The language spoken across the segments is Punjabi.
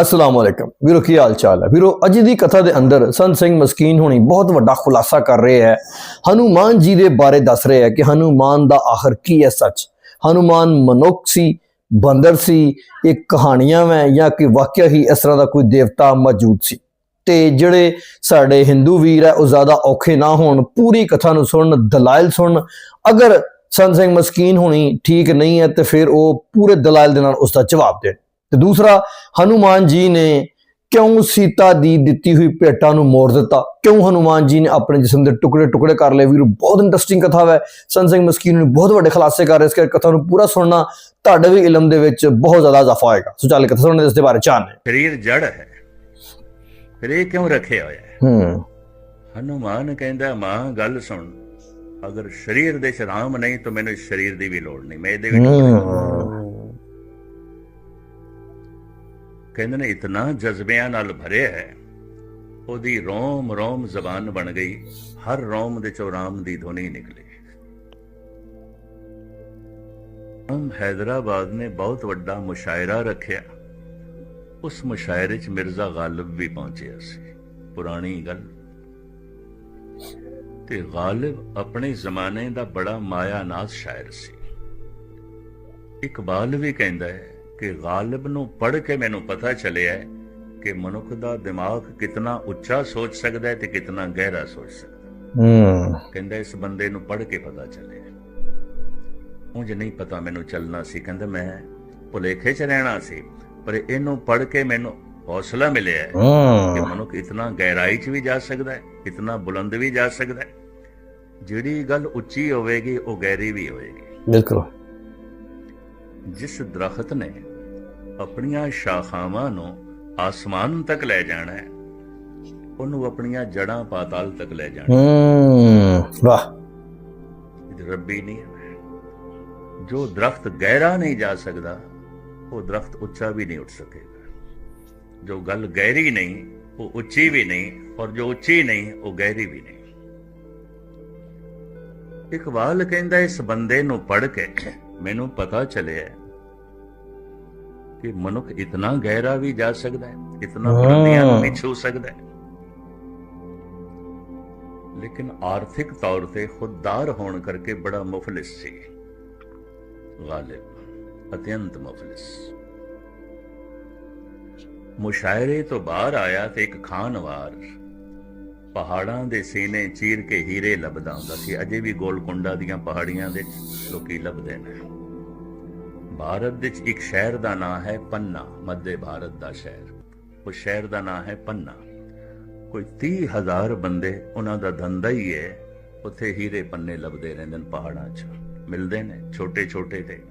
ਅਸਲਾਮ ਅਲੈਕਮ ਵੀਰੋ, ਕੀ ਹਾਲ ਚਾਲ ਹੈ? ਵੀਰੋ, ਅੱਜ ਦੀ ਕਥਾ ਦੇ ਅੰਦਰ ਸੰਤ ਸਿੰਘ ਮਸਕੀਨ ਹੋਣੀ ਬਹੁਤ ਵੱਡਾ ਖੁਲਾਸਾ ਕਰ ਰਹੇ ਹੈ। ਹਨੂਮਾਨ ਜੀ ਦੇ ਬਾਰੇ ਦੱਸ ਰਹੇ ਹੈ ਕਿ ਹਨੂਮਾਨ ਦਾ ਆਖਰ ਕੀ ਹੈ ਸੱਚ? ਹਨੂਮਾਨ ਮਨੁੱਖ ਸੀ, ਬੰਦਰ ਸੀ, ਇਹ ਕਹਾਣੀਆਂ ਵੈ ਜਾਂ ਕਿ ਵਾਕਿਆ ਹੀ ਇਸ ਤਰ੍ਹਾਂ ਦਾ ਕੋਈ ਦੇਵਤਾ ਮੌਜੂਦ ਸੀ? ਤੇ ਜਿਹੜੇ ਸਾਡੇ ਹਿੰਦੂ ਵੀਰ ਹੈ, ਉਹ ਜ਼ਿਆਦਾ ਔਖੇ ਨਾ ਹੋਣ, ਪੂਰੀ ਕਥਾ ਨੂੰ ਸੁਣਨ, ਦਲਾਇਲ ਸੁਣਨ। ਅਗਰ ਸੰਤ ਸਿੰਘ ਮਸਕੀਨ ਹੋਣੀ ਠੀਕ ਨਹੀਂ ਹੈ, ਤੇ ਫਿਰ ਉਹ ਪੂਰੇ ਦਲਾਇਲ ਦੇ ਨਾਲ ਉਸ ਦਾ ਜਵਾਬ ਦੇਣ। ਤੇ ਦੂਸਰਾ ਹਨੂਮਾਨ ਜੀ ਨੇ ਕਿਉਂ ਸੀਤਾ ਦੀ ਦਿੱਤੀ ਹੋਈ ਭੇਟਾਂ ਨੂੰ ਮੋੜ ਦਿੱਤਾ? ਕਿਉਂ ਹਨੂਮਾਨ ਜੀ ਨੇ ਆਪਣੇ ਜਿਸਮ ਦੇ ਟੁਕੜੇ ਟੁਕੜੇ ਕਰ ਲਏ? ਵੀਰ ਬਹੁਤ ਇੰਟਰਸਟਿੰਗ ਕਥਾ ਹੈ ਸੰਤ ਸਿੰਘ ਮਸਕੀਨ ਨੂੰ ਬਹੁਤ ਵੱਡੇ ਖੁਲਾਸੇ ਕਰ ਰਹੇ ਇਸ ਕਰਕੇ ਕਥਾ ਨੂੰ ਪੂਰਾ ਸੁਣਨਾ ਤੁਹਾਡੇ ਵੀ ਇਲਮ ਦੇ ਵਿੱਚ ਬਹੁਤ ਜ਼ਿਆਦਾ ਇਜ਼ਾਫਾ ਹੋਏਗਾ। ਸੋ ਚੱਲ ਕਥਾ ਸੁਣਨ ਦੇ ਇਸ ਦੇ ਬਾਰੇ ਜਾਣਦੇ ਸਰੀਰ ਜੜ ਹੈ। ਫਿਰ ਇਹ ਕਿਉਂ ਰੱਖਿਆ ਹੋਇਆ ਹੈ? ਹੂੰ। ਹਨੂਮਾਨ ਕਹਿੰਦਾ ਮਾਂ ਗੱਲ ਸੁਣ। ਅਗਰ ਸਰੀਰ ਦੇ ਸ਼ਰਾਮ ਨਹੀਂ ਤਾਂ ਮੈਨੂੰ ਇਸ ਸਰੀਰ ਦੀ ਵੀ ਲੋੜ ਨਹੀਂ। ਮੈਂ ਇਹਦੇ ਵਿੱਚ ਕਹਿੰਦੇ ਨੇ, ਇਤਨਾ ਜਜ਼ਬਿਆਂ ਨਾਲ ਭਰਿਆ ਹੈ, ਉਹਦੀ ਰੋਮ ਰੋਮ ਜ਼ਬਾਨ ਬਣ ਗਈ, ਹਰ ਰੋਮ ਦੇ ਚੋਂ ਰਾਮ ਦੀ ਧੁਨੀ ਨਿਕਲੀ। ਹਮ ਹੈਦਰਾਬਾਦ ਨੇ ਬਹੁਤ ਵੱਡਾ ਮੁਸ਼ਾਇਰਾ ਰੱਖਿਆ। ਉਸ ਮੁਸ਼ਾਇਰੇ 'ਚ ਮਿਰਜ਼ਾ ਗਾਲਿਬ ਵੀ ਪਹੁੰਚਿਆ ਸੀ। ਪੁਰਾਣੀ ਗੱਲ। ਤੇ ਗਾਲਿਬ ਆਪਣੇ ਜ਼ਮਾਨੇ ਦਾ ਬੜਾ ਮਾਇਆ ਮਾਇਆਨਾਜ਼ ਸ਼ਾਇਰ ਸੀ। ਇਕਬਾਲ ਵੀ ਕਹਿੰਦਾ ਹੈ ਕਿ ਗਾਲਿਬ ਨੂੰ ਪੜ੍ਹ ਕੇ ਮੈਨੂੰ ਪਤਾ ਚੱਲਿਆ ਹੈ ਕਿ ਮਨੁੱਖ ਦਾ ਦਿਮਾਗ ਕਿਤਨਾ ਉੱਚਾ ਸੋਚ ਸਕਦਾ ਹੈ ਤੇ ਕਿਤਨਾ ਗਹਿਰਾ ਸੋਚ ਸਕਦਾ ਹੈ। ਹੂੰ। ਕਹਿੰਦਾ ਇਸ ਬੰਦੇ ਨੂੰ ਪੜ੍ਹ ਕੇ ਪਤਾ ਚੱਲਿਆ। ਉਂਝ ਨਹੀਂ ਪਤਾ ਮੈਨੂੰ ਚੱਲਣਾ ਸੀ। ਕਹਿੰਦਾ ਮੈਂ ਭੁਲੇਖੇ 'ਚ ਰਹਿਣਾ ਸੀ ਪਰ ਇਹਨੂੰ ਪੜ੍ਹ ਕੇ ਮੈਨੂੰ ਹੌਸਲਾ ਮਿਲਿਆ ਹੈ। ਕਿ ਮਨੁੱਖ ਇਤਨਾ ਗਹਿਰਾਈ 'ਚ ਵੀ ਜਾ ਸਕਦਾ ਹੈ ਇਤਨਾ ਬੁਲੰਦ ਵੀ ਜਾ ਸਕਦਾ ਹੈ। ਜਿਹੜੀ ਗੱਲ ਉੱਚੀ ਹੋਵੇਗੀ ਉਹ ਗਹਿਰੀ ਵੀ ਹੋਵੇਗੀ। ਬਿਲਕੁਲ। ਜਿਸ ਦਰਖਤ ਨੇ ਆਪਣੀਆਂ ਸ਼ਾਖਾਵਾਂ ਨੂੰ ਆਸਮਾਨ ਤੱਕ ਲੈ ਜਾਣਾ ਹੈ ਉਹਨੂੰ ਆਪਣੀਆਂ ਜੜਾਂ ਪਾਤਾਲ ਤੱਕ ਲੈ ਜਾਣਾ ਹੂੰ। ਵਾਹ। ਇਹ ਰੱਬੀ ਨਹੀਂ ਜੋ ਦਰਖਤ ਗਹਿਰਾ ਨਹੀਂ ਜਾ ਸਕਦਾ ਉਹ ਦਰਖਤ ਉੱਚਾ ਵੀ ਨਹੀਂ ਉੱਠ ਸਕੇਗਾ। ਜੋ ਗੱਲ ਗਹਿਰੀ ਨਹੀਂ ਉਹ ਉੱਚੀ ਵੀ ਨਹੀਂ ਔਰ ਜੋ ਉੱਚੀ ਨਹੀਂ ਉਹ ਗਹਿਰੀ ਵੀ ਨਹੀਂ। ਇਕਬਾਲ ਕਹਿੰਦਾ ਇਸ ਬੰਦੇ ਨੂੰ ਪੜ੍ਹ ਕੇ ਮੈਨੂੰ ਪਤਾ ਚੱਲਿਆ ਕਿ ਮਨੁੱਖ ਇਤਨਾ ਗਹਿਰਾ ਵੀ ਜਾ ਸਕਦਾ ਹੈ ਇਤਨਾ ਬੁਲੰਦੀਆਂ ਨੂੰ ਵੀ ਛੂ ਸਕਦਾ ਹੈ। ਲੇਕਿਨ ਆਰਥਿਕ ਤੌਰ ਤੇ ਖੁਦਦਾਰ ਹੋਣ ਕਰਕੇ ਬੜਾ ਮੁਫਲਿਸ ਸੀ। ਗਾਲਿਬ ਅਤਿਅੰਤ ਮੁਫਲਿਸ। ਮੁਸ਼ਾਇਰੇ ਤੋਂ ਬਾਹਰ ਆਇਆ ਤੇ ਇੱਕ ਖਾਨਵਾਰ ਪਹਾੜਾਂ ਦੇ ਸੀਨੇ ਚੀਰ ਕੇ ਹੀਰੇ ਲੱਭਦਾ ਹੁੰਦਾ ਸੀ। ਅਜੇ ਵੀ ਗੋਲਕੁੰਡਾ ਦੀਆਂ ਪਹਾੜੀਆਂ ਦੇ ਲੋਕੀ ਲੱਭਦੇ ਨੇ। ਭਾਰਤ ਵਿੱਚ ਇੱਕ ਸ਼ਹਿਰ ਦਾ ਨਾਮ ਹੈ ਪੰਨਾ, ਮੱਧ ਭਾਰਤ ਦਾ ਸ਼ਹਿਰ। ਉਹ ਸ਼ਹਿਰ ਦਾ ਨਾਮ ਹੈ ਪੰਨਾ। ਕੋਈ 30000 ਬੰਦੇ ਉਹਨਾਂ ਦਾ ਧੰਦਾ ਹੀ ਹੈ, ਉੱਥੇ ਹੀਰੇ ਪੰਨੇ ਲੱਭਦੇ ਰਹਿੰਦੇ ਨੇ ਪਹਾੜਾਂ 'ਚ। ਮਿਲਦੇ ਨੇ ਛੋਟੇ ਛੋਟੇ ਤੇ।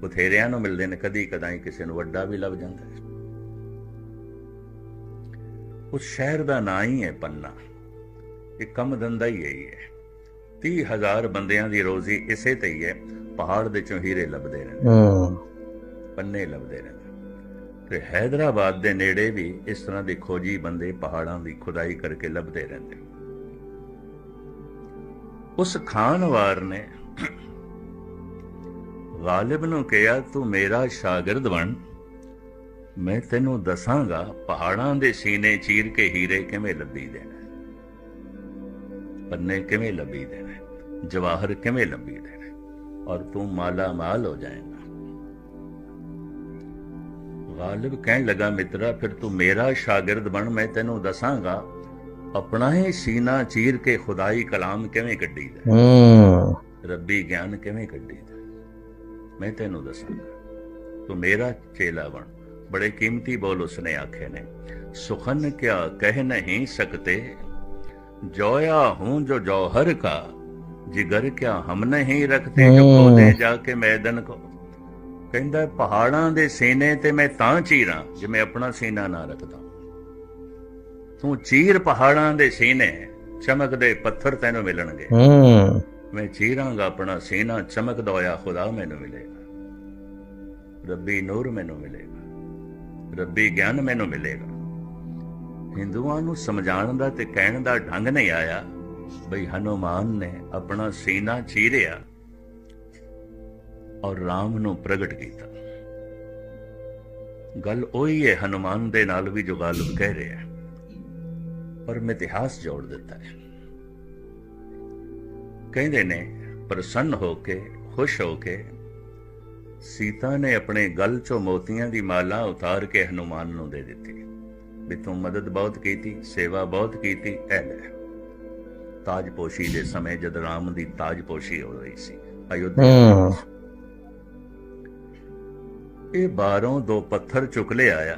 ਬਥੇਰਿਆਂ ਨੂੰ ਮਿਲਦੇ ਨੇ ਕਦੀ ਕਦਾਈ ਕਿਸੇ ਨੂੰ ਵੱਡਾ ਵੀ ਲੱਭ ਜਾਂਦਾ ਹੈ। ਉਸ ਸ਼ਹਿਰ ਦਾ ਨਾਂ ਹੀ ਹੈ ਪੰਨਾ। ਇਹ ਕੰਮ ਧੰਦਾ ਹੀ ਇਹੀ ਹੈ। 30000 ਬੰਦਿਆਂ ਦੀ ਰੋਜ਼ੀ ਇਸੇ ਤੇ ਹੀ ਹੈ। ਪਹਾੜ ਦੇ ਚੋਂ ਹੀਰੇ ਲੱਭਦੇ ਰਹਿੰਦੇ ਹੂੰ। ਪੰਨੇ ਲੱਭਦੇ ਰਹਿੰਦੇ ਤੇ ਹੈਦਰਾਬਾਦ ਦੇ ਨੇੜੇ ਵੀ ਇਸ ਤਰ੍ਹਾਂ ਦੇ ਖੋਜੀ ਬੰਦੇ ਪਹਾੜਾਂ ਦੀ ਖੁਦਾਈ ਕਰਕੇ ਲੱਭਦੇ ਰਹਿੰਦੇ। ਉਸ ਖਾਨਵਾਰ ਨੇ ਗਾਲਿਬ ਨੂੰ ਕਿਹਾ ਤੂੰ ਮੇਰਾ ਸ਼ਾਗਿਰਦ ਬਣ। ਮੈਂ ਤੈਨੂੰ ਦੱਸਾਂਗਾ ਪਹਾੜਾਂ ਦੇ ਸੀਨੇ ਚੀਰ ਕੇ ਹੀਰੇ ਕਿਵੇਂ ਲੱਭੀ ਦੇਣਾ ਪੰਨੇ ਕਿਵੇਂ ਲੱਭੀ ਦੇਣਾ ਜਵਾਹਰ ਕਿਵੇਂ ਲੱਭੀ ਦੇਣਾ ਔਰ ਤੂੰ ਮਾਲਾ ਮਾਲ ਹੋ ਜਾਏਗਾ ਗਾਲਿਬ ਕਹਿਣ ਲੱਗਾ ਮਿੱਤਰਾ ਫਿਰ ਤੂੰ ਮੇਰਾ ਸ਼ਾਗਿਰਦ ਬਣ ਮੈਂ ਤੈਨੂੰ ਦੱਸਾਂਗਾ ਆਪਣਾ ਹੀ ਸੀਨਾ ਚੀਰ ਕੇ ਖੁਦਾਈ ਕਲਾਮ ਕਿਵੇਂ ਕੱਢੀਦਾ ਹੂੰ ਰੱਬੀ ਗਿਆਨ ਕਿਵੇਂ ਕੱਢੀਦਾ ਮੈਂ ਤੈਨੂੰ ਦੱਸਾਂਗਾ ਤੂੰ ਮੇਰਾ ਚੇਲਾ ਬਣ ਬੜੇ ਕੀਮਤੀ ਬੋਲ ਉਸਨੇ ਆਖੇ ਨੇ ਸੁਖਨ ਕਿਆ ਕਹਿ ਨਹੀਂ ਸਕਤੇ ਜੋਇਆ ਹੂੰ ਜੋ ਜੌਹਰ ਕਾ ਜਿਗਰ ਕਿਆ ਹਮ ਨਹੀਂ ਰਖਤੇ ਜੋ। ਖੋਦੇ ਜਾ ਕੇ ਮੈਦਨ ਕੋ। ਕਹਿੰਦਾ ਪਹਾੜਾਂ ਦੇ ਸੀਨੇ ਤੇ ਮੈਂ ਤਾਂ ਚੀਰਾਂ ਜਿਵੇਂ ਆਪਣਾ ਸੀਨਾ ਨਾ ਰੱਖਦਾ। ਤੂੰ ਚੀਰ ਪਹਾੜਾਂ ਦੇ ਸੀਨੇ ਚਮਕਦੇ ਪੱਥਰ ਤੈਨੂੰ ਮਿਲਣਗੇ। ਹੂੰ। ਮੈਂ ਚੀਰਾਂਗਾ ਆਪਣਾ ਸੀਨਾ ਚਮਕਦਾ ਹੋਇਆ ਖੁਦਾ ਮੈਨੂੰ ਮਿਲੇਗਾ। ਰੱਬੀ ਨੂਰ ਮੈਨੂੰ ਮਿਲੇਗਾ। ਰੱਬੀ ਗਿਆਨ ਮੈਨੂੰ ਮਿਲੇਗਾ। ਹਿੰਦੂਆਂ ਨੂੰ ਸਮਝਾਉਣ ਦਾ ਤੇ ਕਹਿਣ ਦਾ ਢੰਗ ਨਹੀਂ ਆਇਆ। ਬਈ ਹਨੂਮਾਨ ਨੇ ਆਪਣਾ ਸੀਨਾ ਚੀਰਿਆ ਔਰ ਰਾਮ ਨੂੰ ਪ੍ਰਗਟ ਕੀਤਾ। ਗੱਲ ਉਹੀ ਹੈ, ਹਨੂਮਾਨ ਦੇ ਨਾਲ ਵੀ ਜੋ ਗਾਲਬ ਕਹਿ ਰਿਹਾ ਹੈ, ਪਰ ਮੈਂ ਇਤਿਹਾਸ ਜੋੜ ਦਿੱਤਾ ਹੈ। ਕਹਿੰਦੇ ਨੇ, ਪ੍ਰਸੰਨ ਹੋ ਕੇ, ਖੁਸ਼ ਹੋ ਕੇ, ਸੀਤਾ ਨੇ ਆਪਣੇ ਗਲ ਚੋਂ ਮੋਤੀਆਂ ਦੀ ਮਾਲਾ ਉਤਾਰ ਕੇ ਹਨੂਮਾਨ ਨੂੰ ਦੇ ਦਿੱਤੀ। ਵੀ ਤੂੰ ਮਦਦ ਬਹੁਤ ਕੀਤੀ, ਸੇਵਾ ਬਹੁਤ ਕੀਤੀ, ਐ ਲੈ ਤਾਜਪੋਸ਼ੀ ਦੇ ਸਮੇਂ ਜਦ ਰਾਮ ਦੀ ਤਾਜਪੋਸ਼ੀ ਹੋ ਰਹੀ ਸੀ ਅਯੁੱਧਿਆ ਇਹ ਬਾਹਰੋਂ ਦੋ ਪੱਥਰ ਚੁੱਕ ਲਿਆਇਆ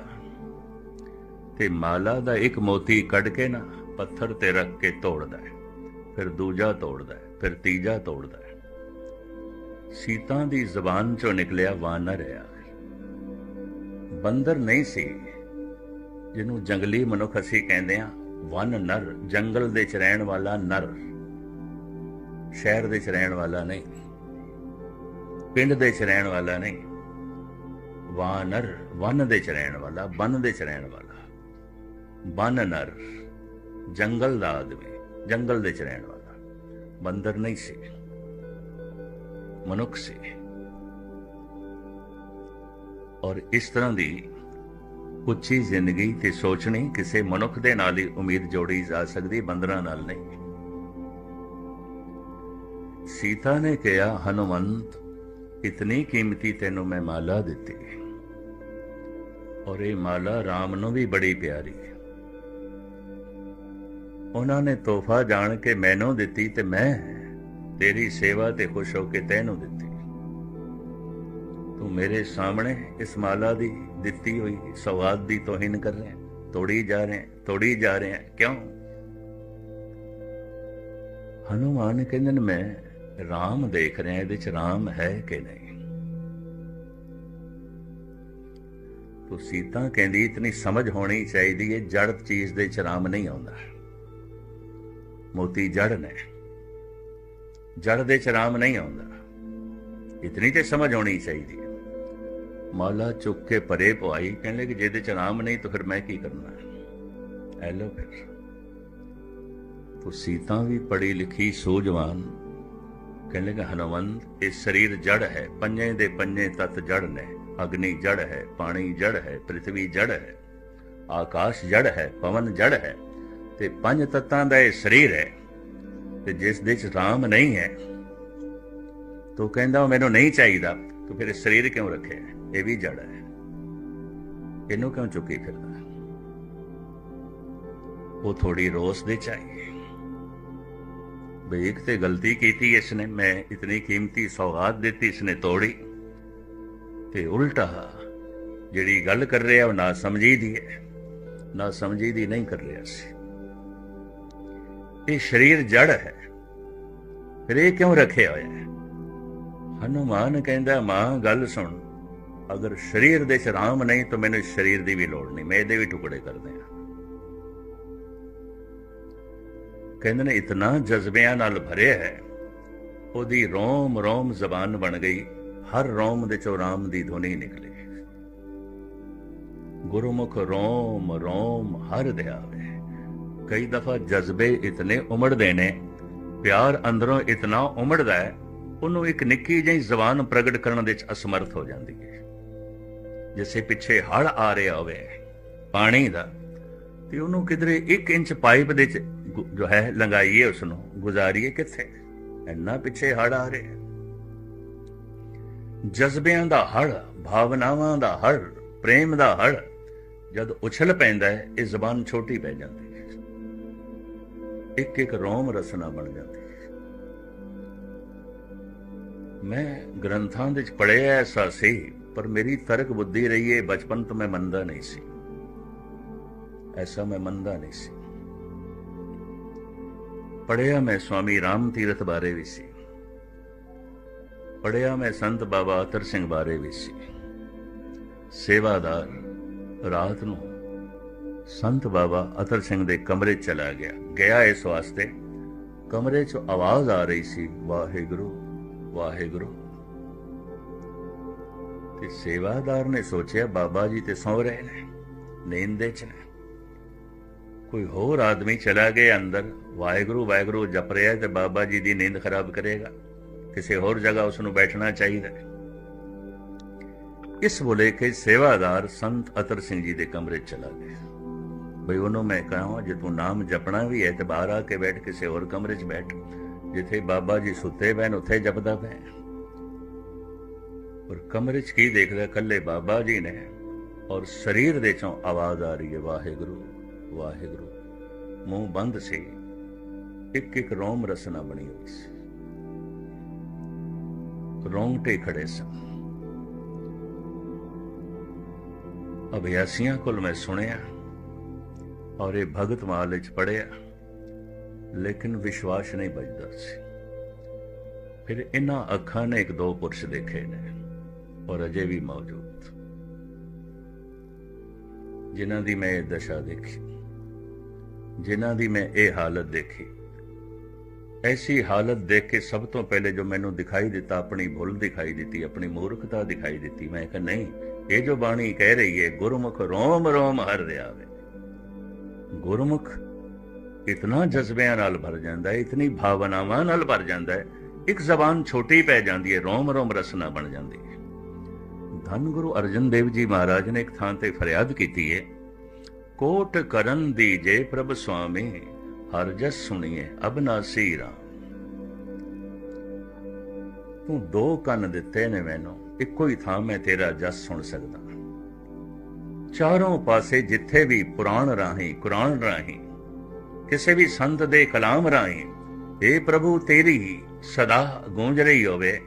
ਤੇ ਮਾਲਾ ਦਾ ਇੱਕ ਮੋਤੀ ਕੱਢ ਕੇ ਨਾ ਪੱਥਰ ਤੇ ਰੱਖ ਕੇ ਤੋੜਦਾ ਹੈ ਫਿਰ ਦੂਜਾ ਤੋੜਦਾ ਹੈ ਫਿਰ ਤੀਜਾ ਤੋੜਦਾ ਹੈ। ਸੀਤਾ ਦੀ ਜ਼ਬਾਨ ਚੋਂ ਨਿਕਲਿਆ ਵਾਨਰ ਆ ਬੰਦਰ ਨਹੀਂ ਸੀ ਜਿਹਨੂੰ ਜੰਗਲੀ ਮਨੁੱਖ ਅਸੀਂ ਕਹਿੰਦੇ ਆ ਵਨ ਨਰ, ਜੰਗਲ ਦੇ ਚ ਰਹਿਣ ਵਾਲਾ ਨਰ, ਸ਼ਹਿਰ ਦੇ ਚ ਰਹਿਣ ਵਾਲਾ ਨਹੀਂ, ਪਿੰਡ ਦੇ ਚ ਰਹਿਣ ਵਾਲਾ ਨਹੀਂ, ਵਾਨਰ, ਵਨ ਦੇ ਚ ਰਹਿਣ ਵਾਲਾ, ਬਨ ਦੇ ਚ ਰਹਿਣ ਵਾਲਾ, ਬਨ ਨਰ, ਜੰਗਲ ਦਾ ਆਦਮੀ, ਜੰਗਲ ਦੇ ਚ ਰਹਿਣ ਵਾਲਾ ਬੰਦਰ ਨਹੀਂ ਸੀ, ਮਨੁੱਖ ਸੀ। ਔਰ ਇਸ ਤਰ੍ਹਾਂ ਦੀ ਉੱਚੀ ਜ਼ਿੰਦਗੀ ਤੇ ਸੋਚਣੀ ਕਿਸੇ ਮਨੁੱਖ ਦੇ ਨਾਲ ਹੀ ਉਮੀਦ ਜੋੜੀ ਜਾ ਸਕਦੀ ਬੰਦਰਾਂ ਨਾਲ ਨਹੀਂ। ਸੀਤਾ ਨੇ ਕਿਹਾ, ਹਨੂਮੰਤ, ਇਤਨੀ ਕੀਮਤੀ ਤੈਨੂੰ ਮੈਂ ਮਾਲਾ ਦਿੱਤੀ। ਔਰ ਇਹ ਮਾਲਾ ਰਾਮ ਨੂੰ ਵੀ ਬੜੀ ਪਿਆਰੀ ਹੈ। ਉਹਨਾਂ ਨੇ ਤੋਹਫਾ ਜਾਣ ਕੇ ਮੈਨੂੰ ਦਿੱਤੀ ਤੇ ਮੈਂ ਤੇਰੀ ਸੇਵਾ ਤੇ ਖੁਸ਼ ਹੋ ਕੇ ਤੈਨੂੰ ਦਿੱਤੀ। ਤੂੰ ਮੇਰੇ ਸਾਹਮਣੇ ਇਸ ਮਾਲਾ ਦੀ ਦਿੱਤੀ ਹੋਈ ਸਵਾਦ ਦੀ ਤੋਹੀਨ ਕਰ ਰਿਹਾ ਤੋੜੀ ਜਾ ਰਿਹਾ ਤੋੜੀ ਜਾ ਰਿਹਾ ਕਿਉਂ? ਹਨੂਮਾਨ ਕਹਿੰਦੇ ਨੇ, ਮੈਂ ਰਾਮ ਦੇਖ ਰਿਹਾ, ਇਹਦੇ ਚ ਰਾਮ ਹੈ ਕਿ ਨਹੀਂ? ਤੋ ਸੀਤਾ ਕਹਿੰਦੀ, ਇਤਨੀ ਸਮਝ ਹੋਣੀ ਚਾਹੀਦੀ ਹੈ ਜੜ ਚੀਜ਼ ਦੇ ਚ ਰਾਮ ਨਹੀਂ ਆਉਂਦਾ। ਮੋਤੀ ਜੜ ਨੇ। ਜੜ ਦੇ ਚ ਰਾਮ ਨਹੀਂ ਆਉਂਦਾ। ਇਤਨੀ ਤੇ ਸਮਝ ਹੋਣੀ ਚਾਹੀਦੀ ਹੈ ਮਾਲਾ ਚੁੱਕ ਕੇ ਪਰੇ ਪਵਾਈ, ਕਹਿੰਦੇ ਕਿ ਜਿਹਦੇ ਚ ਰਾਮ ਨਹੀਂ ਤਾਂ ਫਿਰ ਮੈਂ ਕੀ ਕਰਨਾ? ਹੈ ਐ ਲੋ ਫਿਰ। ਤੋ ਸੀਤਾ ਵੀ ਪੜੀ ਲਿਖੀ ਸੂਝਵਾਨ। ਕਹਿੰਦੇ ਕਿ ਹਨੂਮੰਤ ਇਹ ਸਰੀਰ ਜੜ ਹੈ, ਪੰਜੇ ਦੇ ਪੰਜੇ ਤਤ ਜੜ ਨੇ। ਅਗਨੀ ਜੜ ਹੈ, ਪਾਣੀ ਜੜ ਹੈ ਪ੍ਰithvi ਜੜ ਹੈ। ਆਕਾਸ਼ ਜੜ ਹੈ, ਪਵਨ ਜੜ ਹੈ। ਤੇ ਪੰਜ ਤੱਤਾਂ ਦਾ ਇਹ ਸਰੀਰ ਹੈ। ਤੇ ਜਿਸ ਦੇ ਚ ਰਾਮ ਨਹੀਂ ਹੈ, ਤੋ ਕਹਿੰਦਾ ਉਹ ਮੈਨੂੰ ਨਹੀਂ ਚਾਹੀਦਾ, ਤੂੰ ਫਿਰ ਇਹ ਸਰੀਰ ਕਿਉਂ ਰੱਖਿਆ ਇਹ ਵੀ ਜੜ ਹੈ। ਇਹਨੂੰ ਕਿਉਂ ਚੁੱਕੀ ਫਿਰਦਾ? ਉਹ ਥੋੜੀ ਰੋਸ ਦੇ ਚਾਹੀਏ ਬਈ ਇੱਕ ਤੇ ਗਲਤੀ ਕੀਤੀ ਇਸਨੇ, ਮੈਂ ਇਤਨੀ ਕੀਮਤੀ ਸੌਗਾਤ ਦਿੱਤੀ ਇਸਨੇ ਤੋੜੀ। ਤੇ ਉਲਟਾ, ਜਿਹੜੀ ਗੱਲ ਕਰ ਰਿਹਾ ਉਹ ਨਾ ਸਮਝੀ ਦੀ ਹੈ, ਨਾ ਸਮਝੀ ਦੀ ਨਹੀਂ ਕਰ ਰਿਹਾ ਸੀ। ਇਹ ਸਰੀਰ ਜੜ ਹੈ। ਫਿਰ ਇਹ ਕਿਉਂ ਰੱਖਿਆ ਹੋਇਆ ਹੈ? ਹਨੂਮਾਨ ਕਹਿੰਦਾ, ਮਾਂ, ਗੱਲ ਸੁਣ। ਅਗਰ ਸਰੀਰ ਦੇ ਚ ਰਾਮ ਨਹੀਂ, ਤਾਂ ਮੈਨੂੰ ਇਸ ਸਰੀਰ ਦੀ ਵੀ ਲੋੜ ਨਹੀਂ। ਮੈਂ ਇਹਦੇ ਵੀ ਟੁਕੜੇ ਕਰ ਦਿਆਂ ਕਹਿੰਦੇ ਨੇ, ਇਤਨਾ ਜਜ਼ਬਿਆਂ ਨਾਲ ਭਰਿਆ ਹੈ, ਉਹਦੀ ਰੋਮ ਰੋਮ ਜ਼ਬਾਨ ਬਣ ਗਈ। ਹਰ ਰੋਮ ਦੇ ਚੋਂ ਰਾਮ ਦੀ ਧੁਨੀ ਨਿਕਲੀ। ਗੁਰਮੁਖ ਰੋਮ ਰੋਮ ਹਰ ਦਿਆਵੇ ਕਈ ਦਫਾ ਜਜ਼ਬੇ ਇਤਨੇ ਉਮੜਦੇ ਨੇ, ਪਿਆਰ ਅੰਦਰੋਂ ਇਤਨਾ ਉਮੜਦਾ ਹੈ, ਉਹਨੂੰ ਇੱਕ ਨਿੱਕੀ ਜਿਹੀ ਜ਼ਬਾਨ ਪ੍ਰਗਟ ਕਰਨ ਦੇ ਵਿੱਚ ਅਸਮਰਥ ਹੋ ਜਾਂਦੀ ਹੈ। ਜਿਵੇਂ ਪਿੱਛੇ ਹੜ ਆ ਰਿਹਾ ਹੋਵੇ, ਪਾਣੀ ਦਾ, ਤੇ ਉਹਨੂੰ ਕਿਧਰੇ 1 ਇੰਚ ਪਾਈਪ ਦੇ ਚ ਜੋ ਹੈ ਲੰਗਾਈਏ ਉਸ ਨੂੰ ਗੁਜ਼ਾਰੀਏ ਕਿੱਥੇ? ਇੰਨਾ ਪਿੱਛੇ ਹੜ ਆ ਰਿਹਾ। ਜਜ਼ਬਿਆਂ ਦਾ ਹੜ ਭਾਵਨਾਵਾਂ ਦਾ ਹੜ ਪ੍ਰੇਮ ਦਾ ਹੜ ਜਦ ਉਛਲ ਪੈਂਦਾ ਹੈ, ਇਹ ਜ਼ਬਾਨ ਛੋਟੀ ਪੈ ਜਾਂਦੀ ਹੈ। ਇੱਕ ਇੱਕ ਰੋਮ ਰਸਨਾ ਬਣ ਜਾਂਦੀ ਹੈ। ਮੈਂ ਗ੍ਰੰਥਾਂ ਦੇ ਵਿੱਚ ਪੜ੍ਹਿਆ ਐਸਾ ਸੀ ਪਰ ਮੇਰੀ ਤਰਕ ਬੁੱਧੀ ਰਹੀ ਹੈ ਬਚਪਨ ਤੋਂ ਮੈਂ ਮੰਨਦਾ ਨਹੀਂ ਸੀ। ਐਸਾ ਮੈਂ ਮੰਨਦਾ ਨਹੀਂ ਸੀ। ਪੜਿਆ ਮੈਂ ਸਵਾਮੀ ਰਾਮ ਤੀਰਥ ਬਾਰੇ ਵੀ ਸੀ। ਪੜਿਆ ਮੈਂ ਸੰਤ ਬਾਬਾ ਅਤਰ ਸਿੰਘ ਬਾਰੇ ਵੀ ਸੀ। ਸੇਵਾਦਾਰ ਰਾਤ ਨੂੰ ਸੰਤ ਬਾਬਾ ਅਤਰ ਸਿੰਘ ਦੇ ਕਮਰੇ ਚਲਾ ਗਿਆ। ਗਿਆ ਇਸ ਵਾਸਤੇ ਕਮਰੇ 'ਚ ਆਵਾਜ਼ ਆ ਰਹੀ ਸੀ, ਵਾਹਿਗੁਰੂ ਵਾਹਿਗੁਰੂ। ਤੇ ਸੇਵਾਦਾਰ ਨੇ ਸੋਚਿਆ ਬਾਬਾ ਜੀ ਤੇ ਸੌ ਰਹੇ ਨੇ, ਨੀਂਦ ਦੇ 'ਚ ਨੇ। ਕੋਈ ਹੋਰ ਆਦਮੀ ਚਲਾ ਗਿਆ ਅੰਦਰ, ਵਾਹਿਗੁਰੂ ਵਾਹਿਗੁਰੂ ਜਪ ਰਿਹਾ ਤੇ ਬਾਬਾ ਜੀ ਦੀ ਨੀਂਦ ਖਰਾਬ ਕਰੇਗਾ। ਕਿਸੇ ਹੋਰ ਜਗ੍ਹਾ ਉਸ ਨੂੰ ਬੈਠਣਾ ਚਾਹੀਦਾ ਇਸ ਬੋਲੇ ਬੁਲੇਖੇ ਸੇਵਾਦਾਰ ਸੰਤ ਅਤਰ ਸਿੰਘ ਜੀ ਦੇ ਕਮਰੇ ਚਲਾ ਗਿਆ। ਬਈ ਉਹਨੂੰ ਮੈਂ ਕਹਾਂ ਜੇ ਤੂੰ ਨਾਮ ਜਪਣਾ ਵੀ ਹੈ ਤੇ ਬਾਹਰ ਆ ਕੇ ਬੈਠ, ਕਿਸੇ ਹੋਰ ਕਮਰੇ 'ਚ ਬੈਠ, ਜਿੱਥੇ ਬਾਬਾ ਜੀ ਸੁੱਤੇ ਪਏ ਉੱਥੇ ਜਪਦਾ ਪਏ ਔਰ ਕਮਰੇ 'ਚ ਕੀ ਦੇਖਦਾ ਕੱਲੇ ਬਾਬਾ ਜੀ ਨੇ। ਔਰ ਸਰੀਰ ਦੇ ਚੋਂ ਆਵਾਜ਼ ਆ ਰਹੀ ਹੈ, ਵਾਹਿਗੁਰੂ ਵਾਹਿਗੁਰੂ। ਮੂੰਹ ਬੰਦ ਸੀ। ਇੱਕ ਇੱਕ ਰੋਮ ਰਸਨਾ ਬਣੀ ਹੋਈ ਸੀ। ਰੋਂਗਟੇ ਖੜੇ ਸਨ। ਅਭਿਆਸੀਆਂ ਕੋਲ ਮੈਂ ਸੁਣਿਆ ਔਰ ਇਹ ਭਗਤ ਮਾਲ ਵਿੱਚ ਪੜਿਆ ਲੇਕਿਨ ਵਿਸ਼ਵਾਸ ਨਹੀਂ ਬਚਦਾ ਸੀ। ਫਿਰ ਇਹਨਾਂ ਅੱਖਾਂ ਨੇ ਇੱਕ ਦੋ ਪੁਰਸ਼ ਦੇਖੇ ਨੇ। ਔਰ ਅਜੇ ਵੀ ਮੌਜੂਦ। ਜਿਨ੍ਹਾਂ ਦੀ ਮੈਂ ਇਹ ਦਸ਼ਾ ਦੇਖੀ, ਜਿਨ੍ਹਾਂ ਦੀ ਮੈਂ ਇਹ ਹਾਲਤ ਦੇਖੀ, ਐਸੀ ਹਾਲਤ ਦੇਖ ਕੇ ਸਭ ਤੋਂ ਪਹਿਲੇ ਜੋ ਮੈਨੂੰ ਦਿਖਾਈ ਦਿੱਤਾ, ਆਪਣੀ ਭੁੱਲ ਦਿਖਾਈ ਦਿੱਤੀ, ਆਪਣੀ ਮੂਰਖਤਾ ਦਿਖਾਈ ਦਿੱਤੀ, ਮੈਂ ਕਿਹਾ, ਨਹੀਂ, ਇਹ ਜੋ ਬਾਣੀ ਕਹਿ ਰਹੀ ਹੈ ਗੁਰਮੁਖ ਰੋਮ ਰੋਮ ਹਰ ਰਿਹਾ ਵੇ ਗੁਰਮੁਖ ਇਤਨਾ ਜਜ਼ਬਿਆਂ ਨਾਲ ਭਰ ਜਾਂਦਾ ਹੈ ਇਤਨੀ ਭਾਵਨਾਵਾਂ ਨਾਲ ਭਰ ਜਾਂਦਾ ਹੈ ਇੱਕ ਜ਼ਬਾਨ ਛੋਟੀ ਪੈ ਜਾਂਦੀ ਹੈ ਰੋਮ ਰੋਮ ਰਸਨਾ ਬਣ ਜਾਂਦੀ ਹੈ ਧੰਨ ਗੁਰੂ ਅਰਜਨ ਦੇਵ ਜੀ ਮਹਾਰਾਜ ਨੇ ਇੱਕ ਥਾਂ ਤੇ ਫਰਿਆਦ ਕੀਤੀ ਹੈ ਕੋਟ ਕਰਨ ਦੀ ਪ੍ਰਭ ਸੁਆਮੀ, ਹਰ ਜਸ ਸੁਣੀਏ ਅਬਨਾਸੀ ਰਾਮ ਤੂੰ ਦੋ ਕੰਨ ਦਿੱਤੇ ਨੇ ਮੈਨੂੰ, ਇੱਕੋ ਹੀ ਥਾਂ ਮੈਂ ਤੇਰਾ ਜਸ ਸੁਣ ਸਕਦਾ। ਚਾਰੋਂ ਪਾਸੇ ਜਿੱਥੇ ਵੀ ਪੁਰਾਣ ਰਾਹੀਂ, ਕੁਰਾਨ ਰਾਹੀਂ, ਕਿਸੇ ਵੀ ਸੰਤ ਦੇ ਕਲਾਮ ਰਾਹੀਂ ਏ ਪ੍ਰਭੂ ਤੇਰੀ ਸਦਾ ਗੂੰਜ ਰਹੀ ਹੋਵੇ,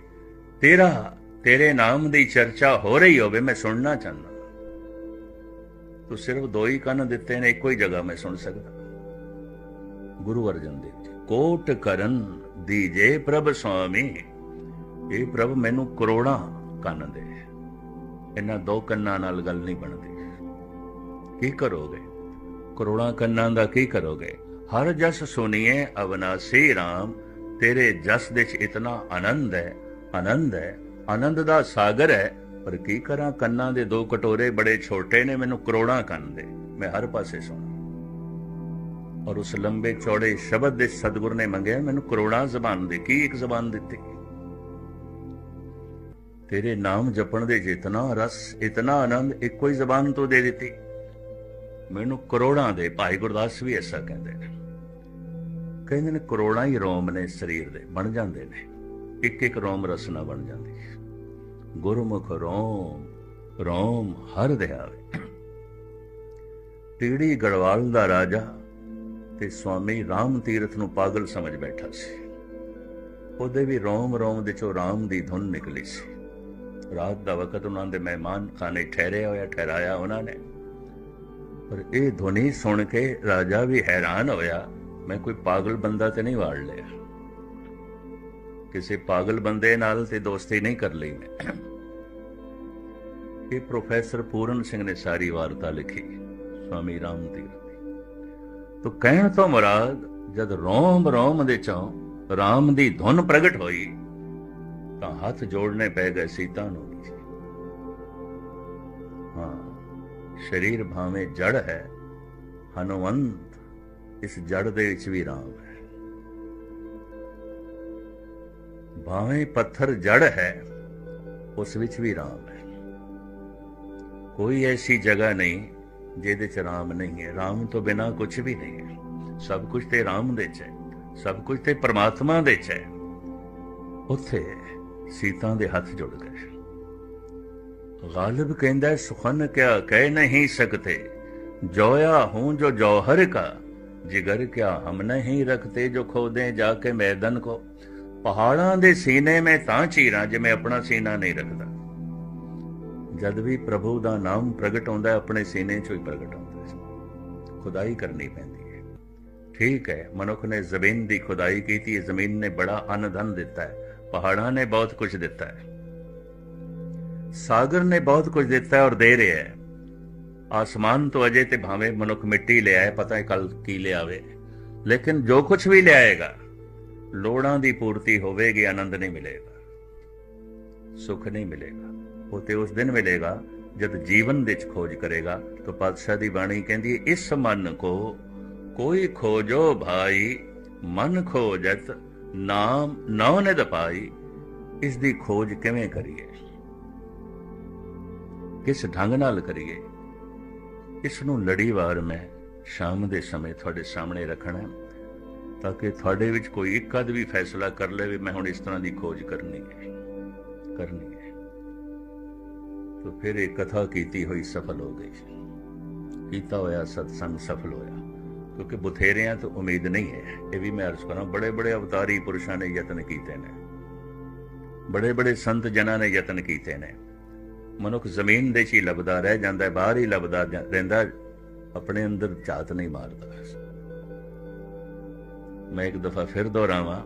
ਤੇਰਾ ਤੇਰੇ ਨਾਮ ਦੀ ਚਰਚਾ ਹੋ ਰਹੀ ਹੋਵੇ, ਮੈਂ ਸੁਣਨਾ ਚਾਹੁੰਦਾ। ਤੂੰ ਸਿਰਫ ਦੋ ਹੀ ਕੰਨ ਦਿੱਤੇ ਨੇ, ਇੱਕੋ ਹੀ ਜਗ੍ਹਾ ਮੈਂ ਸੁਣ ਸਕਦਾ। ਗੁਰੂ ਅਰਜਨ ਦੇਵ ਜੀ, ਕੋਟ ਕਰਨ ਦੀਜੇ ਪ੍ਰਭ ਸੁਆਮੀ। ਇਹ ਪ੍ਰਭ ਮੈਨੂੰ ਕਰੋੜਾਂ ਕੰਨ ਦੇ। ਇਹਨਾਂ ਦੋ ਕੰਨਾਂ ਨਾਲ ਗੱਲ ਨਹੀਂ ਬਣਦੀ। ਕੀ ਕਰੋਗੇ? ਕਰੋੜਾਂ ਕੰਨਾਂ ਦਾ ਕੀ ਕਰੋਗੇ? ਹਰ ਜਸ ਸੁਣੀਏ ਅਵਨਾਸੀ RAM ਤੇਰੇ ਜਸ ਵਿੱਚ ਇਤਨਾ ਆਨੰਦ ਹੈ ਆਨੰਦ ਹੈ। ਆਨੰਦ ਦਾ ਸਾਗਰ ਹੈ, ਪਰ ਕੀ ਕਰਾਂ? ਕੰਨਾਂ ਦੇ ਦੋ ਕਟੋਰੇ ਬੜੇ ਛੋਟੇ ਨੇ, ਮੈਨੂੰ ਕਰੋੜਾਂ ਕੰਨ ਦੇ। ਮੈਂ ਹਰ ਪਾਸੇ ਸੁਣਾ। ਔਰ ਉਸ ਲੰਬੇ ਚੌੜੇ ਸ਼ਬਦ ਦੇ ਸਤਿਗੁਰ ਨੇ ਮੰਗਿਆ, ਮੈਨੂੰ ਕਰੋੜਾਂ ਜ਼ਬਾਨ ਦੇ। ਕੀ ਇੱਕ ਜ਼ਬਾਨ ਦਿੱਤੀ? ਤੇਰੇ ਨਾਮ ਜਪਣ ਦੇ ਜਿਤਨਾ ਰਸ, ਇਤਨਾ ਆਨੰਦ, ਇੱਕੋ ਹੀ ਜ਼ਬਾਨ ਤੋਂ ਦੇ ਦਿੱਤੀ। ਮੈਨੂੰ ਕਰੋੜਾਂ ਦੇ, ਭਾਈ ਗੁਰਦਾਸ ਵੀ ਐਸਾ ਕਹਿੰਦੇ ਨੇ। ਕਹਿੰਦੇ ਨੇ ਕਰੋੜਾਂ ਹੀ ਰੋਮ ਨੇ ਸਰੀਰ ਦੇ, ਬਣ ਜਾਂਦੇ ਨੇ। ਇੱਕ ਇੱਕ ਰੋਮ ਰਸਨਾ ਬਣ ਜਾਂਦੀ। ਹੈ ਗੁਰਮੁਖ ਰੋਮ ਰੋਮ ਹਰ ਦਿਹਾਵੇ। ਟੀੜੀ ਗੜਵਾਲ ਦਾ ਰਾਜਾ ਤੇ ਸਵਾਮੀ ਰਾਮ ਤੀਰਥ ਨੂੰ ਪਾਗਲ ਸਮਝ ਬੈਠਾ ਸੀ। ਉਹਦੇ ਵੀ ਰੋਮ ਰੋਮ ਦੇ ਚੋਂ ਰਾਮ ਦੀ ਧੁਨ ਨਿਕਲੀ ਸੀ। ਰਾਤ ਦਾ ਵਕਤ ਉਹਨਾਂ ਦੇ ਮਹਿਮਾਨ ਖਾਨੇ ਠਹਿਰੇ ਹੋਇਆ, ਠਹਿਰਾਇਆ ਉਹਨਾਂ ਨੇ। ਪਰ ਇਹ ਧੁਨੀ ਸੁਣ ਕੇ ਰਾਜਾ ਵੀ ਹੈਰਾਨ ਹੋਇਆ, ਮੈਂ ਕੋਈ ਪਾਗਲ ਬੰਦਾ ਤੇ ਨਹੀਂ ਵਾੜ ਲਿਆ। ਕਿਸੇ ਪਾਗਲ ਬੰਦੇ ਨਾਲ ਤੇ ਦੋਸਤੀ ਨਹੀਂ ਕਰ ਲਈ ਮੈਂ। ਇਹ ਪ੍ਰੋਫੈਸਰ ਪੂਰਨ ਸਿੰਘ ਨੇ ਸਾਰੀ ਵਾਰਤਾ ਲਿਖੀ। ਸਵਾਮੀ ਰਾਮ ਤੀਰਥ ਦੀ। ਤੋ ਕਹਿਣ ਤੋਂ ਮੁਰਾਦ, ਜਦ ਰੋਮ ਰੋਮ ਦੇ ਚੋਂ ਰਾਮ ਦੀ ਧੁਨ ਪ੍ਰਗਟ ਹੋਈ, ਤਾਂ ਹੱਥ ਜੋੜਨੇ ਪੈ ਗਏ ਸੀਤਾ ਨੂੰ ਹਾਂ, ਸਰੀਰ ਭਾਵੇਂ ਜੜ ਹੈ, ਹਨੂਮੰਤ ਇਸ ਜੜ ਦੇ ਵਿੱਚ ਵੀ ਰਾਮ ਹੈ। ਭਾਵੇਂ ਪੱਥਰ ਜੜ ਹੈ, ਉਸ ਵਿੱਚ ਵੀ ਰਾਮ ਹੈ। ਕੋਈ ਐਸੀ ਜਗ੍ਹਾ ਨਹੀਂ ਜਿਹਦੇ ਚ ਰਾਮ ਨਹੀਂ ਹੈ। ਰਾਮ ਤੋਂ ਬਿਨਾ ਕੁਝ ਵੀ ਨਹੀਂ ਹੈ। ਸਭ ਕੁਝ ਤੇ ਰਾਮ ਦੇ ਚ ਹੈ। ਸਭ ਕੁਝ ਤੇ ਪਰਮਾਤਮਾ ਦੇ ਚ ਹੈ। ਉੱਥੇ ਸੀਤਾ ਦੇ ਹੱਥ ਜੁੜ ਗਏ। ਗਾਲਬ ਕਹਿੰਦਾ, ਸੁਖਨ ਕਿਆ ਕਹਿ ਨਹੀਂ ਸਕਤੇ? ਜੋਇਆ ਹੂੰ ਜੋ ਜੌਹਰ ਕਾ। ਜਿਗਰ ਕਿਆ ਹਮ ਨਹੀਂ ਰਖਤੇ ਜੋ ਖੋਦੇ ਜਾ ਕੇ ਮੈਦਾਨ ਕੋ। ਪਹਾੜਾਂ ਦੇ ਸੀਨੇ ਮੈਂ ਤਾਂ ਚੀਰਾਂ ਜੇ ਮੈਂ ਆਪਣਾ ਸੀਨਾ ਨਹੀਂ ਰੱਖਦਾ। ਜਦ ਵੀ ਪ੍ਰਭੂ ਦਾ ਨਾਮ ਪ੍ਰਗਟ ਹੁੰਦਾ ਆਪਣੇ ਸੀਨੇ 'ਚੋਂ ਹੀ ਪ੍ਰਗਟ ਹੁੰਦਾ ਹੈ। ਖੁਦਾਈ ਕਰਨੀ ਪੈਂਦੀ ਹੈ। ਠੀਕ ਹੈ, ਮਨੁੱਖ ਨੇ ਜ਼ਮੀਨ ਦੀ ਖੁਦਾਈ ਕੀਤੀ ਹੈ ਜ਼ਮੀਨ ਨੇ ਬੜਾ ਅੰਨ ਦਿੱਤਾ ਹੈ। ਪਹਾੜਾਂ ਨੇ ਬਹੁਤ ਕੁਝ ਦਿੱਤਾ ਹੈ। ਸਾਗਰ ਨੇ ਬਹੁਤ ਕੁਝ ਦਿੱਤਾ ਹੈ ਔਰ ਦੇ ਰਿਹਾ ਹੈ। ਆਸਮਾਨ ਤੋਂ ਅਜੇ ਤੇ ਭਾਵੇਂ ਮਨੁੱਖ ਮਿੱਟੀ ਲਿਆਏ, ਪਤਾ ਹੈ ਕੱਲ ਕੀ ਲਿਆਵੇ। ਲੇਕਿਨ ਜੋ ਕੁਝ ਵੀ ਲਿਆਏਗਾ ਲੋੜਾਂ ਦੀ ਪੂਰਤੀ ਹੋਵੇਗੀ, ਆਨੰਦ ਨਹੀਂ ਮਿਲੇਗਾ। ਸੁਖ ਨਹੀਂ ਮਿਲੇਗਾ। ਉਹ ਤੇ ਉਸ ਦਿਨ ਮਿਲੇਗਾ, ਜਦ ਜੀਵਨ ਵਿੱਚ ਖੋਜ ਕਰੇਗਾ। ਤਾਂ ਪਾਤਸ਼ਾਹ ਦੀ ਬਾਣੀ ਕਹਿੰਦੀ ਹੈ, ਇਸ ਮਨ ਕੋ ਕੋਈ ਖੋਜੋ ਭਾਈ, ਮਨ ਖੋਜਤ ਨਾਮ ਨੌ ਨਿਦ ਪਾਈ। ਇਸ ਦੀ ਖੋਜ ਕਿਵੇਂ ਕਰੀਏ? ਕਿਸ ਢੰਗ ਨਾਲ ਕਰੀਏ? ਇਸ ਨੂੰ ਲੜੀਵਾਰ ਮੈਂ ਸ਼ਾਮ ਦੇ ਸਮੇਂ ਤੁਹਾਡੇ ਸਾਹਮਣੇ ਰੱਖਣਾ ਤਾਂ ਕਿ ਤੁਹਾਡੇ ਵਿੱਚ ਕੋਈ ਇੱਕ ਅਦ ਵੀ ਫੈਸਲਾ ਕਰ ਲਵੇ ਮੈਂ ਹੁਣ ਇਸ ਤਰ੍ਹਾਂ ਦੀ ਖੋਜ ਕਰਨੀ ਹੈ। ਕਰਨੀ ਹੈ। ਤਾਂ ਫਿਰ ਇਹ ਕਥਾ ਕੀਤੀ ਹੋਈ ਸਫਲ ਹੋ ਗਈ। ਕੀਤਾ ਹੋਇਆ ਸਤਸੰਗ ਸਫਲ ਹੋਇਆ। ਕਿਉਂਕਿ ਬਥੇਰਿਆਂ ਤੋਂ ਉਮੀਦ ਨਹੀਂ ਹੈ। ਇਹ ਵੀ ਮੈਂ ਅਰਜ਼ ਕਰਾਂ ਬੜੇ ਬੜੇ ਅਵਤਾਰੀ ਪੁਰਸ਼ਾਂ ਨੇ ਯਤਨ ਕੀਤੇ ਨੇ। ਬੜੇ ਬੜੇ ਸੰਤ ਜਨਾਂ ਨੇ ਯਤਨ ਕੀਤੇ ਨੇ। ਮਨੁੱਖ ਜ਼ਮੀਨ ਦੇ 'ਚ ਹੀ ਲੱਭਦਾ ਰਹਿ ਜਾਂਦਾ ਬਾਹਰ ਹੀ ਲੱਭਦਾ ਰਹਿੰਦਾ ਆਪਣੇ ਅੰਦਰ ਝਾਤ ਨਹੀਂ ਮਾਰਦਾ। ਮੈਂ ਇੱਕ ਦਫਾ ਫਿਰ ਦੁਹਰਾਵਾਂ,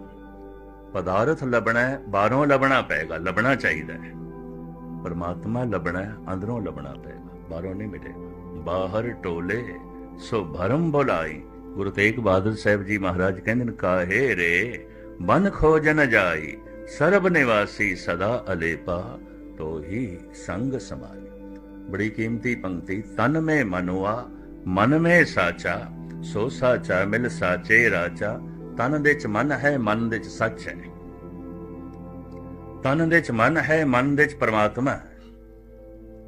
ਪਦਾਰਥ ਲੱਭਣਾ ਹੈ, ਬਾਹਰੋਂ ਲੱਭਣਾ ਪਏਗਾ, ਲੱਭਣਾ ਚਾਹੀਦਾ ਹੈ। ਪਰਮਾਤਮਾ ਲੱਭਣਾ ਹੈ, ਅੰਦਰੋਂ ਲੱਭਣਾ ਪਏਗਾ, ਬਾਹਰੋਂ ਨਹੀਂ ਮਿਲੇਗਾ। ਬਾਹਰ ਟੋਲੇ, ਸੋ ਭਰਮ ਬੁਲਾਈ। ਗੁਰੂ ਤੇਗ ਬਹਾਦਰ ਸਾਹਿਬ ਜੀ ਮਹਾਰਾਜ ਕਹਿੰਦੇ ਨੇ, ਕਾਹੇ ਰੇ ਬਨ ਖੋਜ ਨ ਜਾਈ, ਸਰਬ ਨਿਵਾਸੀ ਸਦਾ ਅਲੇਪਾ ਤੋ ਸੰਗ ਸਮਾਈ। ਬੜੀ ਕੀਮਤੀ ਪੰਕਤੀ, ਤਨ ਮੇ ਮਨੁਆ, ਮਨ ਮੇ ਸਾਚਾ, ਸੋ ਸਾਚਾ ਮਿਲ ਸਾਚੇ ਰਾਚਾ ਤਨ ਦੇ ਚ ਮਨ ਹੈ, ਮਨ ਦੇ ਚ ਸੱਚ ਹੈ। ਤਨ ਦੇ ਚ ਮਨ ਹੈ, ਮਨ ਦੇ ਚ ਪਰਮਾਤਮਾ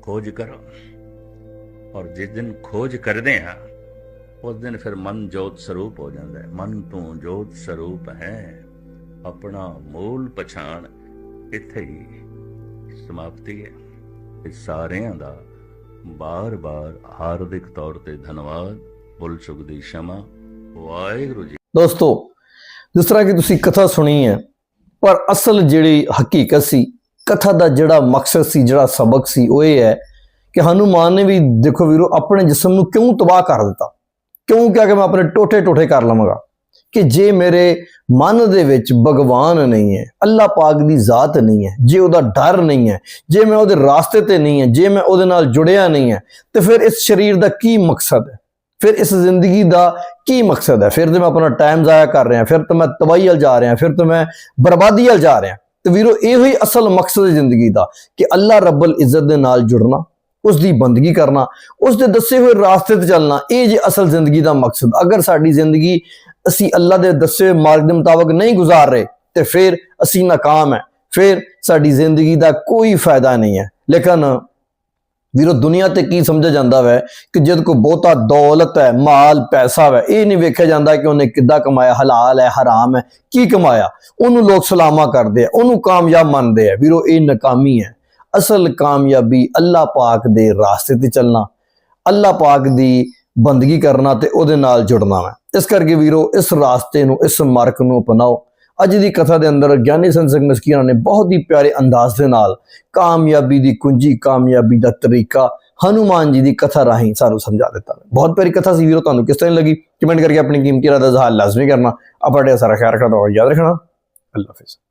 ਖੋਜ ਕਰੋ। ਔਰ ਜਿਸ ਦਿਨ ਖੋਜ ਕਰਦੇ ਹਾਂ, ਉਸ ਦਿਨ ਫਿਰ ਮਨ ਜੋਤ ਸਰੂਪ ਹੋ ਜਾਂਦਾ ਹੈ। ਮਨ ਤੋਂ ਜੋਤ ਸਰੂਪ ਹੈ। ਆਪਣਾ ਮੂਲ ਪਛਾਣ ਇੱਥੇ ਹੀ ਸਮਾਪਤੀ ਹੈ। ਇਸ ਸਾਰਿਆਂ ਦਾ ਬਾਰ-ਬਾਰ ਹਾਰਦਿਕ ਤੌਰ ਤੇ ਧੰਨਵਾਦ। ਬੁੱਲ ਸੁਖ ਦੀ ਸ਼ਮਾ। ਵਾਹਿਗੁਰੂ ਜੀ ਦੋਸਤੋ ਜਿਸ ਤਰ੍ਹਾਂ ਕਿ ਤੁਸੀਂ ਕਥਾ ਸੁਣੀ ਹੈ, ਪਰ ਅਸਲ ਜਿਹੜੀ ਹਕੀਕਤ ਸੀ, ਕਥਾ ਦਾ ਜਿਹੜਾ ਮਕਸਦ ਸੀ, ਜਿਹੜਾ ਸਬਕ ਸੀ, ਉਹ ਇਹ ਹੈ ਕਿ ਹਨੂਮਾਨ ਨੇ ਵੀ ਦੇਖੋ ਵੀਰੋ ਆਪਣੇ ਜਿਸਮ ਨੂੰ ਕਿਉਂ ਤਬਾਹ ਕਰ ਦਿੱਤਾ? ਕਿਉਂ ਕਿਹਾ ਕਿ ਮੈਂ ਆਪਣੇ ਟੋਟੇ ਟੋਟੇ ਕਰ ਲਵਾਂਗਾ? ਕਿ ਜੇ ਮੇਰੇ ਮਨ ਦੇ ਵਿੱਚ ਭਗਵਾਨ ਨਹੀਂ ਹੈ, ਅੱਲਾਹ ਪਾਕ ਦੀ ਜ਼ਾਤ ਨਹੀਂ ਹੈ, ਜੇ ਉਹਦਾ ਡਰ ਨਹੀਂ ਹੈ, ਜੇ ਮੈਂ ਉਹਦੇ ਰਾਸਤੇ ਤੇ ਨਹੀਂ ਹੈ, ਜੇ ਮੈਂ ਉਹਦੇ ਨਾਲ ਜੁੜਿਆ ਨਹੀਂ ਹੈ, ਤੇ ਫਿਰ ਇਸ ਸਰੀਰ ਦਾ ਕੀ ਮਕਸਦ ਹੈ? ਫਿਰ ਇਸ ਜ਼ਿੰਦਗੀ ਦਾ ਕੀ ਮਕਸਦ ਹੈ? ਫਿਰ ਤੇ ਮੈਂ ਆਪਣਾ ਟਾਈਮ ਜ਼ਾਇਆ ਕਰ ਰਿਹਾ, ਫਿਰ ਤਾਂ ਮੈਂ ਤਬਾਹੀ ਵੱਲ ਜਾ ਰਿਹਾ, ਫਿਰ ਤਾਂ ਮੈਂ ਬਰਬਾਦੀ ਵੱਲ ਜਾ ਰਿਹਾ। ਤੇ ਵੀਰੋ, ਇਹੋ ਹੀ ਅਸਲ ਮਕਸਦ ਹੈ ਜ਼ਿੰਦਗੀ ਦਾ ਕਿ ਅੱਲਾਹ ਰੱਬਲ ਇੱਜ਼ਤ ਦੇ ਨਾਲ ਜੁੜਨਾ ਉਸ ਦੀ ਬੰਦਗੀ ਕਰਨਾ ਉਸ ਦੇ ਦੱਸੇ ਹੋਏ ਰਾਸਤੇ ਤੇ ਚੱਲਣਾ, ਇਹ ਜੇ ਅਸਲ ਜ਼ਿੰਦਗੀ ਦਾ ਮਕਸਦ। ਅਗਰ ਸਾਡੀ ਜ਼ਿੰਦਗੀ ਅਸੀਂ ਅੱਲਾ ਦੇ ਦੱਸੇ ਹੋਏ ਮਾਰਗ ਦੇ ਮੁਤਾਬਕ ਨਹੀਂ ਗੁਜ਼ਾਰ ਰਹੇ, ਤੇ ਫਿਰ ਅਸੀਂ ਨਾਕਾਮ ਹੈ। ਫਿਰ ਸਾਡੀ ਜ਼ਿੰਦਗੀ ਦਾ ਕੋਈ ਫਾਇਦਾ ਨਹੀਂ ਹੈ। ਲੇਕਿਨ ਵੀਰੋ ਦੁਨੀਆ ਤੇ ਕੀ ਸਮਝਿਆ ਜਾਂਦਾ ਵੈ? ਕਿ ਜਦ ਕੋ ਬਹੁਤਾ ਦੌਲਤ ਹੈ, ਮਾਲ, ਪੈਸਾ ਹੈ ਇਹ ਨਹੀਂ ਵੇਖਿਆ ਜਾਂਦਾ ਕਿ ਉਹਨੇ ਕਿੱਦਾਂ ਕਮਾਇਆ, ਹਲਾਲ ਹੈ, ਹਰਾਮ ਹੈ, ਕੀ ਕਮਾਇਆ? ਉਹਨੂੰ ਲੋਕ ਸਲਾਮਾ ਕਰਦੇ ਆ, ਉਹਨੂੰ ਕਾਮਯਾਬ ਮੰਨਦੇ ਆ। ਵੀਰੋ, ਇਹ ਨਾਕਾਮੀ ਹੈ। ਅਸਲ ਕਾਮਯਾਬੀ ਅੱਲਾਹ ਪਾਕ ਦੇ ਰਾਸਤੇ ਤੇ ਚੱਲਣਾ, ਅੱਲਾਹ ਪਾਕ ਦੀ ਬੰਦਗੀ ਕਰਨਾ ਤੇ ਉਹਦੇ ਨਾਲ ਜੁੜਨਾ ਹੈ ਇਸ ਕਰਕੇ ਵੀਰੋ, ਇਸ ਰਾਸਤੇ ਨੂੰ, ਇਸ ਮਾਰਗ ਨੂੰ ਅਪਣਾਓ। ਅੱਜ ਦੀ ਕਥਾ ਦੇ ਅੰਦਰ ਗਿਆਨੀ ਸੰਤ ਸਿੰਘ ਮਸਕੀਨਾ ਨੇ ਬਹੁਤ ਹੀ ਪਿਆਰੇ ਅੰਦਾਜ਼ ਦੇ ਨਾਲ ਕਾਮਯਾਬੀ ਦੀ ਕੁੰਜੀ, ਕਾਮਯਾਬੀ ਦਾ ਤਰੀਕਾ ਹਨੂਮਾਨ ਜੀ ਦੀ ਕਥਾ ਰਾਹੀਂ ਸਾਨੂੰ ਸਮਝਾ ਦਿੱਤਾ। ਬਹੁਤ ਪਿਆਰੀ ਕਥਾ ਸੀ ਵੀਰੋ, ਤੁਹਾਨੂੰ ਕਿਸ ਤਰ੍ਹਾਂ ਲੱਗੀ? ਕਮੈਂਟ ਕਰਕੇ ਆਪਣੀ ਕੀਮਤੀ ਰਾਏ ਦਾ ਇਜ਼ਹਾਰ ਲਾਜ਼ਮੀ ਕਰਨਾ। ਆਪਣਾ ਸਾਰਾ ਖਿਆਲ ਰੱਖਣਾ ਯਾਦ ਰੱਖਣਾ। ਅੱਲਾ ਹਾਫਿਜ਼।